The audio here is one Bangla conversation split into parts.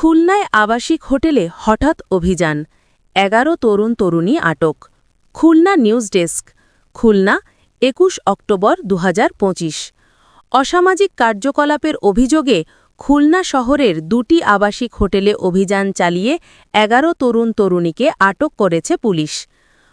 খুলনায় আবাসিক হোটেলে হঠাৎ অভিযান। এগারো তরুণ তরুণী আটক। খুলনা নিউজ ডেস্ক, খুলনা, একুশ অক্টোবর দু হাজার পঁচিশ। অসামাজিক কার্যকলাপের অভিযোগে খুলনা শহরের দুটি আবাসিক হোটেলে অভিযান চালিয়ে এগারো তরুণ তরুণীকে আটক করেছে পুলিশ।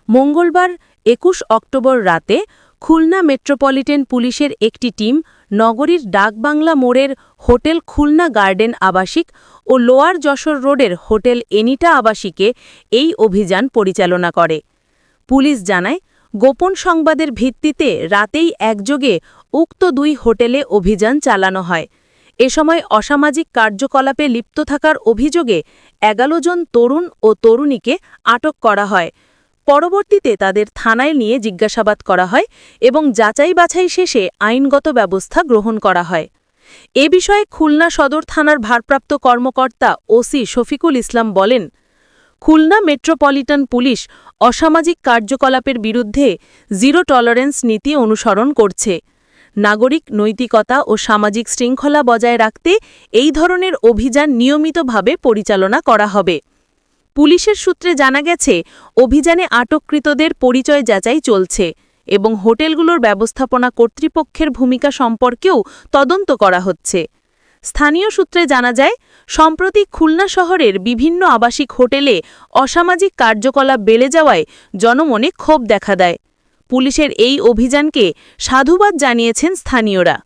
মঙ্গলবার একুশ অক্টোবর রাতে খুলনা মেট্রোপলিটন পুলিশের একটি টিম নগরীর ডাকবাংলা মোড়ের হোটেল খুলনা গার্ডেন আবাসিক ও লোয়ার যশোর রোডের হোটেল এনিটা আবাসিকে এই অভিযান পরিচালনা করে। পুলিশ জানায়, গোপন সংবাদের ভিত্তিতে রাতেই একযোগে উক্ত দুই হোটেলে অভিযান চালানো হয়। এ সময় অসামাজিক কার্যকলাপে লিপ্ত থাকার অভিযোগে এগারো জন তরুণ ও তরুণীকে আটক করা হয়। পরবর্তীতে তাদের থানায় নিয়ে জিজ্ঞাসাবাদ করা হয় এবং যাচাই বাছাই শেষে আইনগত ব্যবস্থা গ্রহণ করা হয়। এ বিষয়ে খুলনা সদর থানার ভারপ্রাপ্ত কর্মকর্তা ওসি শফিকুল ইসলাম বলেন, খুলনা মেট্রোপলিটন পুলিশ অসামাজিক কার্যকলাপের বিরুদ্ধে জিরো টলারেন্স নীতি অনুসরণ করছে। নাগরিক নৈতিকতা ও সামাজিক শৃঙ্খলা বজায় রাখতে এই ধরনের অভিযান নিয়মিতভাবে পরিচালনা করা হবে। পুলিশের সূত্রে জানা গেছে, অভিযানে আটককৃতদের পরিচয় যাচাই চলছে এবং হোটেলগুলোর ব্যবস্থাপনা কর্তৃপক্ষের ভূমিকা সম্পর্কেও তদন্ত করা হচ্ছে। স্থানীয় সূত্রে জানা যায়, সম্প্রতি খুলনা শহরের বিভিন্ন আবাসিক হোটেলে অসামাজিক কার্যকলাপ বেড়ে যাওয়ায় জনমনে ক্ষোভ দেখা দেয়। পুলিশের এই অভিযানকে সাধুবাদ জানিয়েছেন স্থানীয়রা।